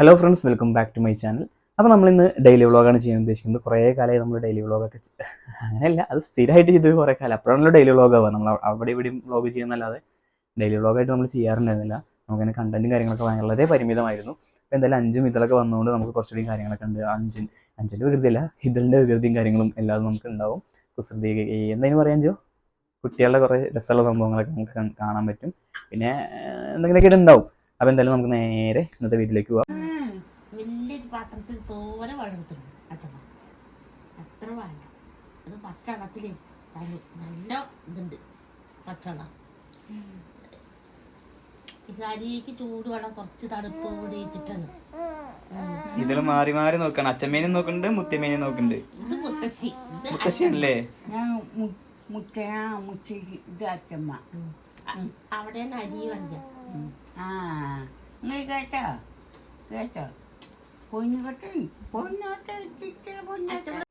Hello friends welcome back to my channel അപ്പോൾ നമ്മൾ ഇന്ന് ഡെയിലി വ്ളോഗാണ് ചെയ്യാൻ ഉദ്ദേശിക്കുന്നത്. കുറേ കാലമായി നമ്മൾ ഡെയിലി വ്ളോഗൊക്കെ അങ്ങനെയല്ല അത് സ്ഥിരമായിട്ട് ചെയ്ത് കുറേ കാലം. അപ്പോഴാണല്ലോ ഡെയിലി വ്ളോഗ് ആവുക. നമ്മൾ അവിടെ ഇവിടെയും വ്ളോഗ് ചെയ്യുന്നല്ലാതെ ഡെയിലി വ്ളോഗായിട്ട് നമ്മൾ ചെയ്യാറുണ്ടായിരുന്നില്ല. നമുക്കതിന് കണ്ടന്റും കാര്യങ്ങളൊക്കെ വളരെ പരിമിതമായിരുന്നു. അപ്പോൾ എന്തായാലും അഞ്ചും ഇതിലൊക്കെ വന്നുകൊണ്ട് നമുക്ക് കുറച്ചുകൂടി കാര്യങ്ങളൊക്കെ ഉണ്ട്. അഞ്ചിൻ അഞ്ചിന്റെ വികൃതിയല്ല ഇതിന്റെ വികൃതിയും കാര്യങ്ങളും എല്ലാം നമുക്ക് ഉണ്ടാവും. കുസൃതി എന്തായാലും പറയാൻ ചോ കുട്ടികളുടെ കുറേ രസമുള്ള സംഭവങ്ങളൊക്കെ നമുക്ക് കാണാൻ പറ്റും. പിന്നെ എന്തെങ്കിലുമൊക്കെ ഉണ്ടാവും അപ്പോൾ എന്തായാലും നമുക്ക് നേരെ ഇന്നത്തെ വീട്ടിലേക്ക് പോവാം. വലിയൊരു പാത്രത്തിൽ തോര വെള്ളത്തിൽ അച്ഛമ്മ അത്ര വേണ്ട. അത് നല്ല ഇതുണ്ട് ചൂടുവെള്ളം കുറച്ച് തണുപ്പ് കൂടി വെച്ചിട്ടാണ്. ഇതിൽ മാറി മാറി നോക്കണം. അച്ഛമ്മേനും നോക്കുന്നുണ്ട് മുത്തമ്മേനും നോക്കുന്നുണ്ട് ഇത് മുത്തശ്ശി. മുത്തശ്ശിയാണല്ലേ? ഞാൻ മുത്തയാ മുത്തശ്ശി ഇത് അച്ഛമ്മ അവിടെയാണ് അരി ഉം. ആ നിങ്ങൾ കേട്ടോ? കേട്ടോ? പൊന്നുകട്ടെ പൊന്നോട്ടെ ചിക്കൻ പൊന്നോട്ടെ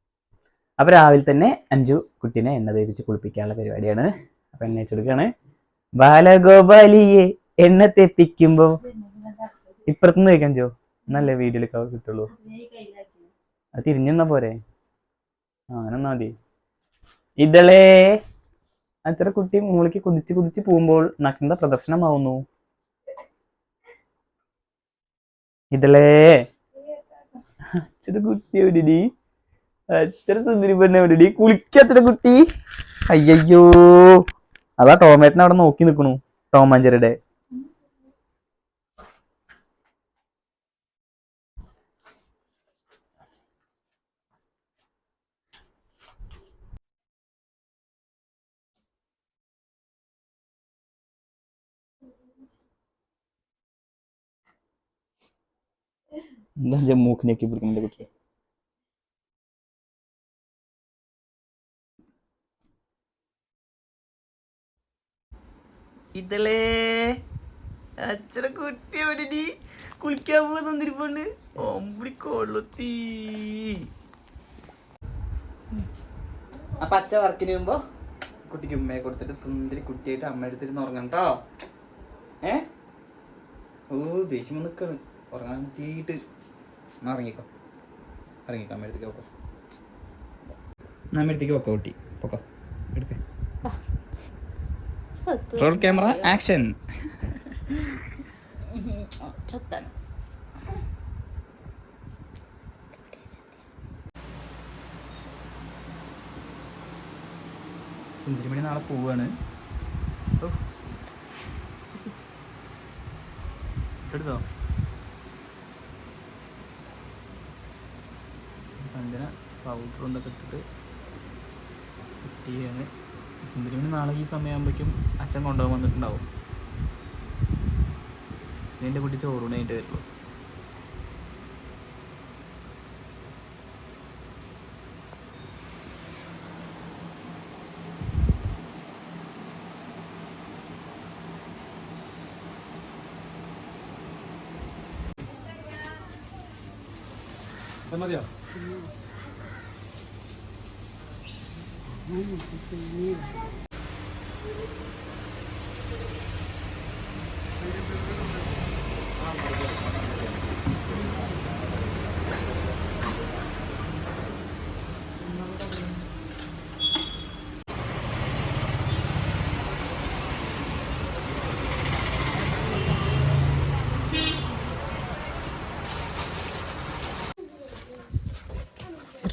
രാവിലെ തന്നെ അഞ്ചു കുട്ടിനെ എണ്ണ തേപ്പിച്ച് കുളിപ്പിക്കാനുള്ള പരിപാടിയാണ്. അപ്പൊ എണ്ണ വെച്ചെടുക്കാണ് ബാലഗോപാലിയെ എണ്ണ തെപ്പിക്കുമ്പോ ഇപ്പുറത്തുനിന്ന് കഴിക്കാൻ ചോ നല്ല വീഡിയോയിൽ കിട്ടുള്ളൂ. അത് തിരിഞ്ഞെന്നാ പോരെ? ആ അങ്ങനെ എന്നാ മതി. ഇതളേ അച്ഛടെ കുട്ടി മൂളിക്ക് കുതിച്ച് കുതിച്ച് പോകുമ്പോൾ നഗ്നത പ്രദർശനമാവുന്നു. ഇതളേ അച്ഛടെ കുട്ടി എവിടെടി? അച്ഛടെ സുന്ദരി പെണ്ണ എവിടെടി? കുളിക്കാത്തട കുട്ടി. അയ്യയ്യോ. അതാ ടോമേറ്റിനെ അവിടെ നോക്കി നിക്കണു ടോമാഞ്ചരുടെ എന്താ മൂക്കിനൊക്കെ പിടിക്കുന്ന കുട്ടി ഇതലേ അച്ഛനെ കുട്ടി എവിടെ കുളിക്കാൻ പോവാ തന്നിരിപ്പണ്ട് ഒമ്പടി കൊള്ളത്തി. അപ്പൊ അച്ഛ വർക്കിന് പോകുമ്പോ കുട്ടിക്ക് ഉമ്മയെ കൊടുത്തിട്ട് സുന്ദരി കുട്ടിയായിട്ട് അമ്മ എടുത്തിരുന്ന് ഉറങ്ങണം കേട്ടോ ഏ? ഓ ദേഷ്യം വന്ന് നിക്കാണ്. ഉറങ്ങാൻ പറ്റിയിട്ട് എന്നാ ഇറങ്ങിക്കോ. ഇറങ്ങിക്കോ അമ്മയടുത്തേക്ക് പോക്കോ. നമ്മ പോക്കോ കുട്ടി. പോക്കോ. എടുക്കേ. റോൾ ക്യാമറ ആക്ഷൻ സുന്ദരിമണി നാളെ പോവാണ്. എടുത്തോ സഞ്ജന പൗഡർ എന്തൊക്കെ ഇട്ടിട്ട് സെറ്റ് ചെയ്യാണ്. സുന്ദരിമണി നാളെ ഈ സമയമാകുമ്പോഴേക്കും അച്ഛൻ കൊണ്ടുപോകാൻ വന്നിട്ടുണ്ടാവും. ഇതിന്റെ കുട്ടി ചോറുണായിട്ട് വരുള്ളൂ. മതിയോ?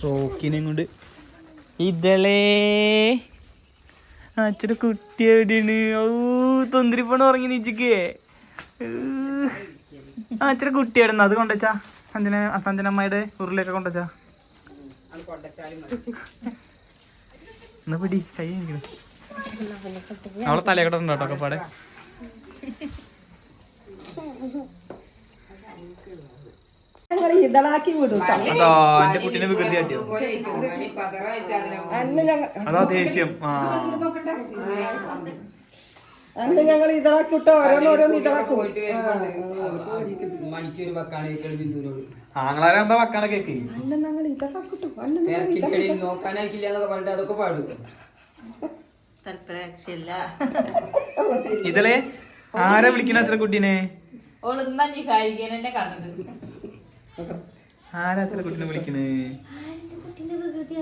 റോക്കിനെ കൊണ്ട് ഇതളേ. അച്ഛന്റെ കുട്ടി എവിടെയാണ്? ഓ തൊന്തിരിപ്പണ് ഉറങ്ങി നീച്ചിക്കേ. ആ കുട്ടി എവിടെ അത് കൊണ്ടുവച്ചാ. സഞ്ജന സഞ്ജനമ്മയുടെ ഉരുളിയൊക്കെ കൊണ്ടുവച്ചാ. പിടി കൈ. അവളെ തലയൊക്കെ പാടെ ഞങ്ങൾ ഇതളാക്കി വിടും ട്ടോ. അതോ എന്റെ കുട്ടീനെ വികൃതി കാട്ടിയോ? അന്ന് ഞങ്ങൾ അതാ ദേഷ്യം. ആ. അന്ന് ഞങ്ങൾ ഇതളാക്കി വിട്ടോ ഓരോന്നോരോന്ന് ഇതാക്കും മണിക്കൂർ വെക്കാനായിട്ട് ബിന്ദുവിനോട് ആങ്ങളാരെ എന്താ വക്കാണ കേക്ക്? അന്ന് ഞങ്ങൾ ഇതളാക്കിട്ടോ അന്ന് ഞങ്ങൾ തിരക്കിക്കളിയിൽ നോക്കാനായിക്കില്ല എന്നൊക്കെ പറഞ്ഞിട്ട് അതൊക്കെ പാടും. തൽപരക്ഷയില്ല. ഇതിലെ ആരാ വിളിക്കണ അത്ര കുട്ടീനെ? ഓളൊന്നും ഇന്നാ നീ കുട്ടിനെ വിളിക്കണേ? ആരാ കുട്ടീനെ വിളിക്കുന്നത്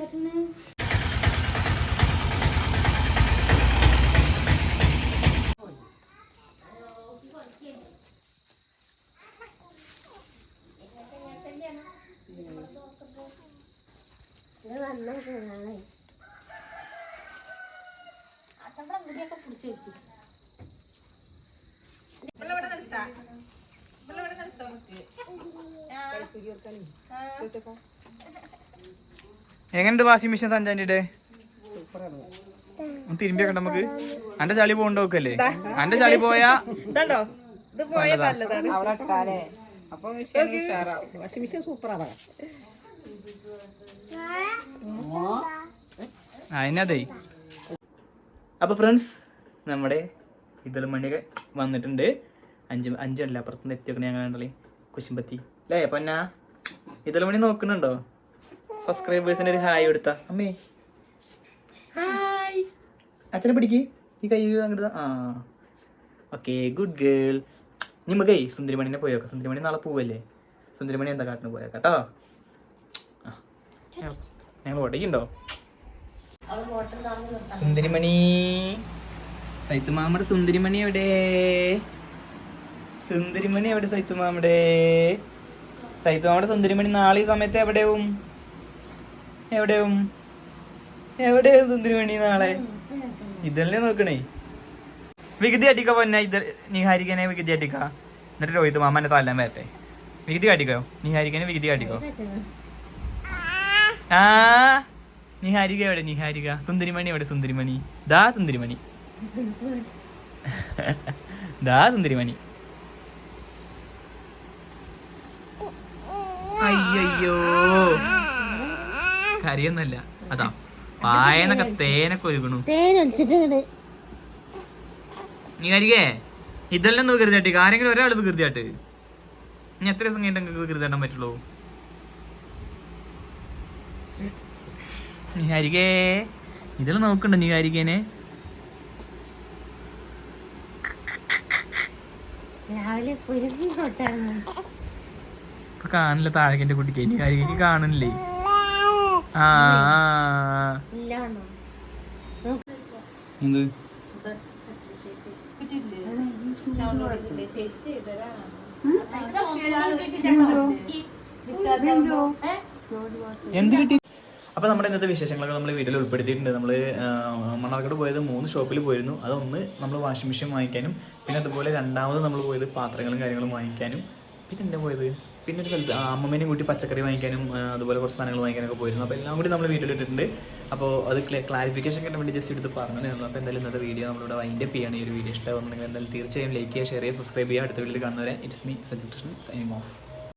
അത്തമ്മടെ മുടിയൊക്കെ പിടിച്ച് വെക്കും. എങ്ങനെയുണ്ട് വാഷിംഗ് മെഷീൻ സഞ്ചാന്റെ തിരുമ്പിയൊക്കെ നമുക്ക്. അന്റെ ചളി പോകണ്ട നോക്കല്ലേ അന്റെ ചളി പോയാ? ഇതാണ്ടോ? ഇത് പോയ നല്ലതാണ്. ഇട്ടാലേ. അപ്പൊ വിഷയം ഉഷാറാവും. വാഷിംഗ് മെഷീൻ സൂപ്പറാണ് അതിനതേ അപ്പൊ ഫ്രണ്ട്സ് നമ്മുടെ ഇതൽ മണിയൊക്കെ വന്നിട്ടുണ്ട്. അഞ്ച് അഞ്ചല്ല അപ്പുറത്തുനിന്ന് എത്തിയൊക്കെ ഞങ്ങൾ കണ്ടല്ലേ കുശുമ്പത്തി. അല്ലേ പൊന്നാ ഇതിൽ മണി നോക്കുന്നുണ്ടോ? സബ്സ്ക്രൈബേഴ്സിന് ഒരു ഹായ് കൊടുത്ത. അമ്മേ. ഹായ്. അച്ഛനെ പിടിക്ക്. ഈ കൈ അങ്ങോട്ട് ആ. ഓക്കെ ഗുഡ് ഗേൾ നമുക്കേ സുന്ദരിമണിനെ പോയോ സുന്ദരിമണി നാളെ പോവല്ലേ? സുന്ദരിമണി എന്താ കാട്ടിന് പോയാ? കേട്ടോ? ഞങ്ങൾ താങ്ങി സുന്ദരിമണി. സൈത്തുമാമയുടെ സുന്ദരിമണി എവിടെ? സുന്ദരിമണി എവിടെ സൈത്തുമാമയുടെ സൈത്തുമാമയുടെ സുന്ദരിമണി നാളെ ഈ സമയത്ത് എവിടെയും എവിടെയും എവിടെയും സുന്ദരിമണി നാളെ? ഇതല്ലേ നോക്കണേ. വികുതി അടിക്ക പൊന്ന ഇത് നിഹാരിക്കനെ വികുതി അടിക്ക. എന്നിട്ട് രോഹിത് മാമന്റെ തല്ലാൻ വരട്ടെ. വികുതി കാട്ടിക്കോ നിഹാരിക്കനെ വികുതി കാട്ടിക്കോ ആ നിഹാരിക എവിടെ? നിഹാരിക. സുന്ദരിമണി എവിടെ? സുന്ദരിമണി. ദാ സുന്ദരിമണി. ദാ സുന്ദരിമണി. അയ്യോ കറിയൊന്നല്ല അതാ പായനൊക്കെ തേനൊക്കെ ഒഴുകണു നീ കരികേ ഇതെല്ലാം ഒന്ന് വികൃതിയാട്ടി. ആരെങ്കിലും ഒരാൾ വികൃതിയാട്ട്. ഇനി എത്ര ദിവസം കഴിഞ്ഞിട്ട് നിങ്ങൾക്ക് വികൃതിയാട്ടാൻ പറ്റുള്ളൂ? നീ ഹരികേ ഇതെല്ലാം നോക്കണ്ട നീ ഹരികേനെ രാവിലെ പുരുങ്ങി കൊട്ടായിരുന്നു ഇപ്പൊ കാണില്ല താഴേക്കെന്റെ കുട്ടിക്ക്. ഇനി ഹരികേക്ക് കാണുന്നില്ലേ ആ എന്ത്? എന്ത് കിട്ടി? അപ്പൊ നമ്മുടെ ഇന്നത്തെ വിശേഷങ്ങളൊക്കെ നമ്മൾ വീട്ടിൽ ഉൾപ്പെടുത്തിയിട്ടുണ്ട്. നമ്മൾ മണ്ണാർക്കാട് പോയത് മൂന്ന് ഷോപ്പിൽ പോയിരുന്നു. അതൊന്ന് നമ്മൾ വാഷിംഗ് മെഷീൻ വാങ്ങിക്കാനും പിന്നെ അതുപോലെ രണ്ടാമത് നമ്മൾ പോയത് പാത്രങ്ങളും കാര്യങ്ങളും വാങ്ങിക്കാനും. പിന്നെ എന്താ പോയത്? പിന്നെ ഒരു സ്ഥലത്ത് അമ്മമ്മേനെയും കൂട്ടി പച്ചക്കറി വാങ്ങിക്കാനും അതുപോലെ കുറച്ച് സാധനങ്ങൾ വാങ്ങിക്കാനൊക്കെ പോയിരുന്നു. അപ്പോൾ എല്ലാം കൂടി നമ്മൾ വീട്ടിലിട്ടിട്ടുണ്ട്. അപ്പോൾ അത് ക്ലാരിഫിക്കേഷൻ കിട്ടാൻ വേണ്ടി ജസ്റ്റ് എടുത്ത് പറഞ്ഞു അപ്പോൾ എന്തായാലും ഇന്നത്തെ വീഡിയോ നമ്മളിവിടെ വൈൻഡ് അപ്പ് ചെയ്യാണ്. ഈ ഒരു വീഡിയോ ഇഷ്ടമാകുന്നുണ്ടെങ്കിൽ എന്തായാലും തീർച്ചയായും ലൈക്ക് ചെയ്യുക ഷെയർ ചെയ്യുക സബ്സ്ക്രൈബ് ചെയ്യുക. അടുത്ത വീഡിയോയിൽ കാണുന്നവരെ it's me suggest signing off